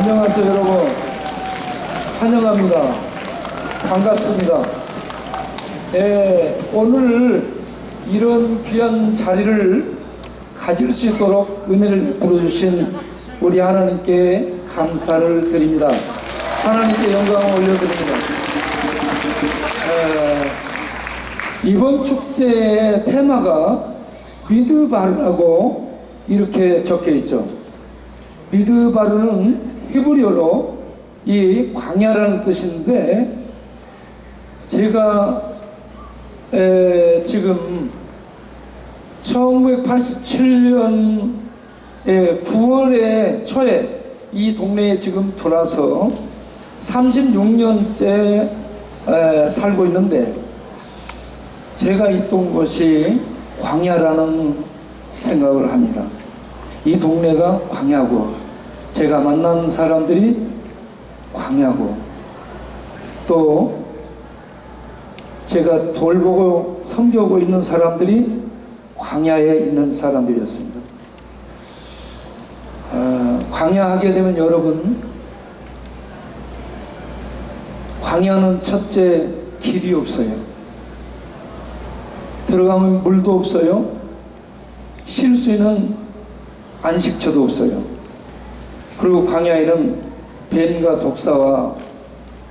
안녕하세요 여러분. 환영합니다. 반갑습니다. 예, 오늘 이런 귀한 자리를 가질 수 있도록 은혜를 베풀어 주신 우리 하나님께 감사를 드립니다. 하나님께 영광을 올려드립니다. 예, 이번 축제의 테마가 미드바르라고 이렇게 적혀 있죠. 미드바르는 히브리어로 이 광야라는 뜻인데 제가 에, 지금 1987년 9월에 초에 이 동네에 지금 들어와서 36년째 살고 있는데 제가 있던 곳이 광야라는 생각을 합니다. 이 동네가 광야고 제가 만난 사람들이 광야고 또 제가 돌보고 섬겨고 있는 사람들이 광야에 있는 사람들이었습니다. 어, 광야 하게 되면 여러분 광야는 첫째 길이 없어요. 들어가면 물도 없어요. 쉴 수 있는 안식처도 없어요. 그리고 광야에는 뱀과 독사와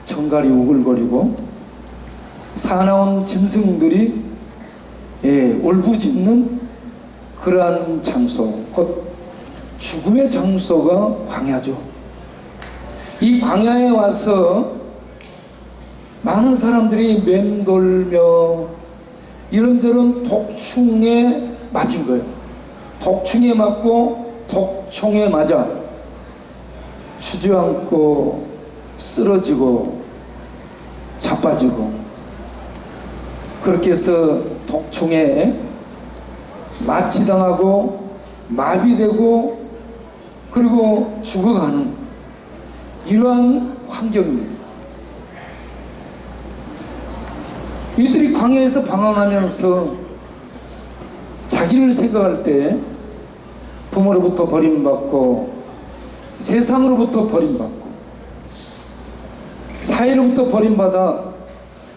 정갈이 우글거리고 사나운 짐승들이 예, 울부짖는 그러한 장소, 곧 죽음의 장소가 광야죠. 이 광야에 와서 많은 사람들이 맴돌며 이런저런 독충에 맞은 거예요. 독충에 맞고 독총에 맞아 주저앉고 쓰러지고 자빠지고 그렇게 해서 독총에 마취당하고 마비되고 그리고 죽어가는 이러한 환경입니다. 이들이 광야에서 방황하면서 자기를 생각할 때 부모로부터 버림받고 세상으로부터 버림받고 사회로부터 버림받아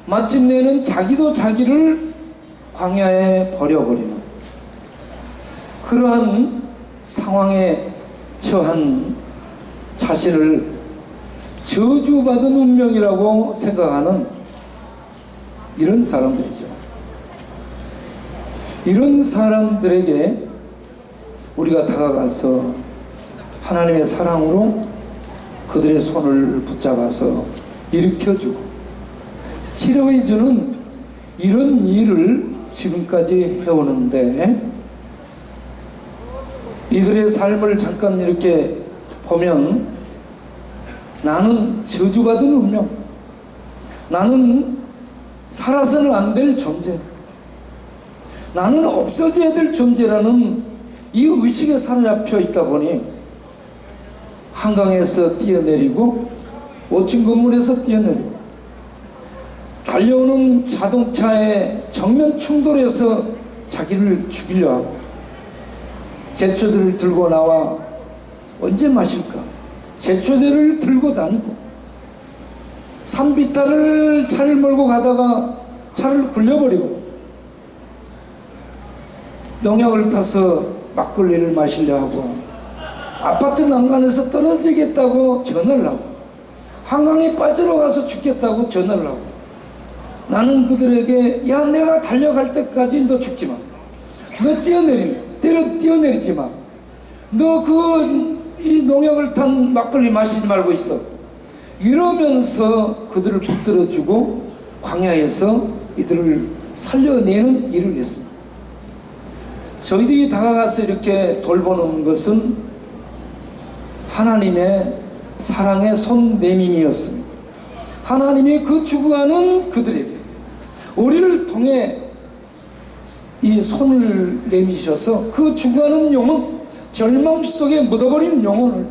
마침내는 자기도 자기를 광야에 버려버리는 그러한 상황에 처한 자신을 저주받은 운명이라고 생각하는 이런 사람들이죠. 이런 사람들에게 우리가 다가가서 하나님의 사랑으로 그들의 손을 붙잡아서 일으켜주고 치료해주는 이런 일을 지금까지 해오는데 이들의 삶을 잠깐 이렇게 보면 나는 저주받은 운명, 나는 살아서는 안 될 존재, 나는 없어져야 될 존재라는 이 의식에 사로잡혀 있다 보니 한강에서 뛰어내리고 5층 건물에서 뛰어내리고 달려오는 자동차에 정면 충돌해서 자기를 죽이려 하고 제초대를 들고 나와 언제 마실까? 제초대를 들고 다니고 산비탈을 차를 몰고 가다가 차를 굴려버리고 농약을 타서 막걸리를 마시려 하고 아파트 난간에서 떨어지겠다고 전화를 하고 한강에 빠지러 가서 죽겠다고 전화를 하고 나는 그들에게 야 내가 달려갈 때까지 너 죽지 마. 너 뛰어내리 때려 뛰어내리지 마. 너 그 이 농약을 탄 막걸리 마시지 말고 있어. 이러면서 그들을 붙들어주고 광야에서 이들을 살려내는 일을 했습니다. 저희들이 다가가서 이렇게 돌보는 것은 하나님의 사랑의 손내밈이었습니다. 하나님이 그 죽어가는 그들에게 우리를 통해 이 손을 내미셔서 그 죽어가는 영혼, 절망 속에 묻어버린 영혼을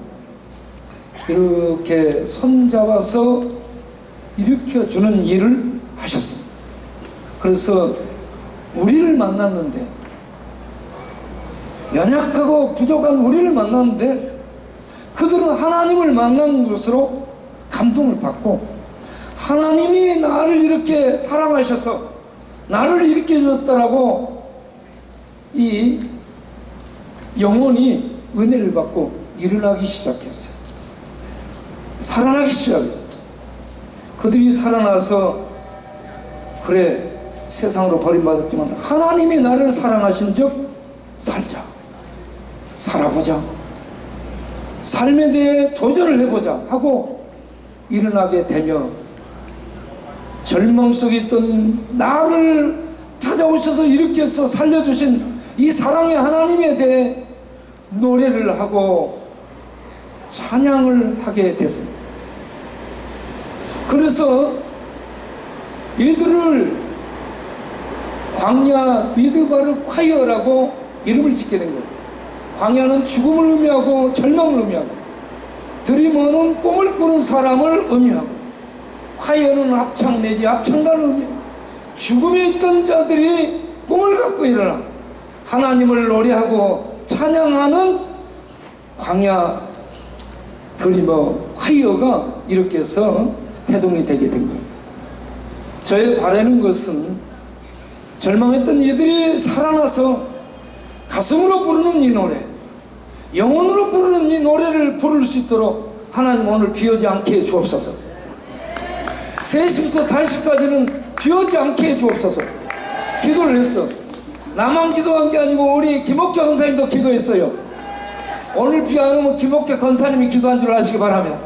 이렇게 손잡아서 일으켜주는 일을 하셨습니다. 그래서 우리를 만났는데 연약하고 부족한 우리를 만났는데 하나님을 만난 것으로 감동을 받고 하나님이 나를 이렇게 사랑하셔서 나를 이렇게 해줬다라고 이 영혼이 은혜를 받고 일어나기 시작했어요. 살아나기 시작했어요. 그들이 살아나서 그래 세상으로 버림받았지만 하나님이 나를 사랑하신 즉 살자 살아보자 삶에 대해 도전을 해보자 하고 일어나게 되며 절망 속에 있던 나를 찾아오셔서 일으켜서 살려주신 이 사랑의 하나님에 대해 노래를 하고 찬양을 하게 됐습니다. 그래서 이들을 광야 미드바르 콰이어라고 이름을 짓게 된 거예요. 광야는 죽음을 의미하고 절망을 의미하고 들이머는 꿈을 꾸는 사람을 의미하고 콰이어는 합창 내지 합창단을 의미하고 죽음에 있던 자들이 꿈을 갖고 일어나 하나님을 노래하고 찬양하는 광야 들이머 콰이어가 이렇게 해서 태동이 되게 된 거예요. 저의 바라는 것은 절망했던 이들이 살아나서 가슴으로 부르는 이 노래, 영혼으로 부르는 이 노래를 부를 수 있도록 하나님 오늘 비오지 않게 해 주옵소서. 3시부터 5시까지는 비오지 않게 해 주옵소서. 기도를 했어. 나만 기도한 게 아니고 우리 김옥재 권사님도 기도했어요. 오늘 비 안 오면 김옥재 권사님이 기도한 줄 아시기 바랍니다.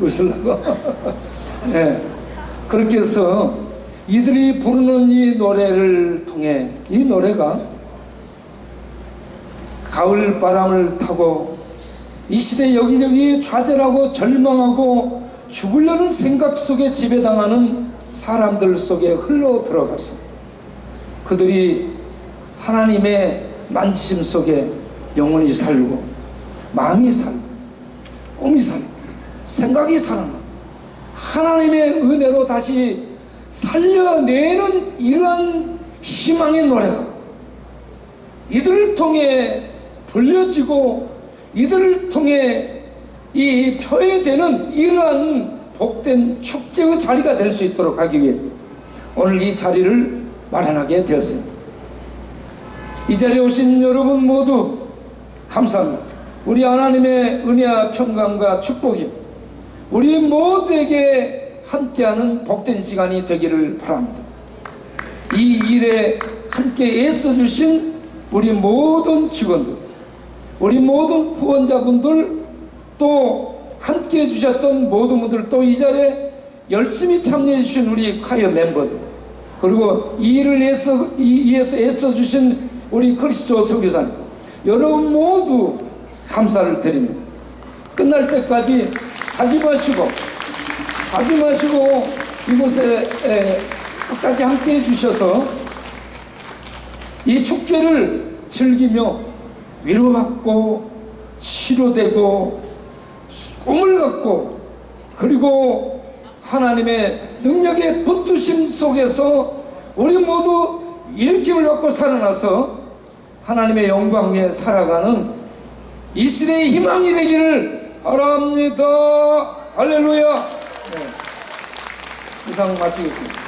웃으려고. 네. 그렇게 해서 이들이 부르는 이 노래를 통해 이 노래가 가을 바람을 타고 이 시대 여기저기 좌절하고 절망하고 죽으려는 생각 속에 지배당하는 사람들 속에 흘러 들어가서 그들이 하나님의 만지심 속에 영혼이 살고 마음이 살고 꿈이 살고 생각이 살아나 하나님의 은혜로 다시 살려내는 이러한 희망의 노래가 이들을 통해 불려지고 이들을 통해 이 표현되는 이러한 복된 축제의 자리가 될 수 있도록 하기 위해 오늘 이 자리를 마련하게 되었습니다. 이 자리에 오신 여러분 모두 감사합니다. 우리 하나님의 은혜와 평강과 축복이 우리 모두에게 함께하는 복된 시간이 되기를 바랍니다. 이 일에 함께 애써주신 우리 모든 직원들, 우리 모든 후원자분들, 또 함께 해주셨던 모든 분들, 또 이 자리에 열심히 참여해주신 우리 콰이어 멤버들, 그리고 이 일을 애써, 이, 위해서 애써주신 우리 크리스토 선교사님, 여러분 모두 감사를 드립니다. 끝날 때까지 가지 마시고, 가지 마시고 이곳에 에, 끝까지 함께 해주셔서 이 축제를 즐기며 위로받고 치료되고 꿈을 갖고 그리고 하나님의 능력의 붙드심 속에서 우리 모두 일으킴을 받고 살아나서 하나님의 영광 위에 살아가는 이 시대의 희망이 되기를 바랍니다. 할렐루야. 네. 이상 마치겠습니다.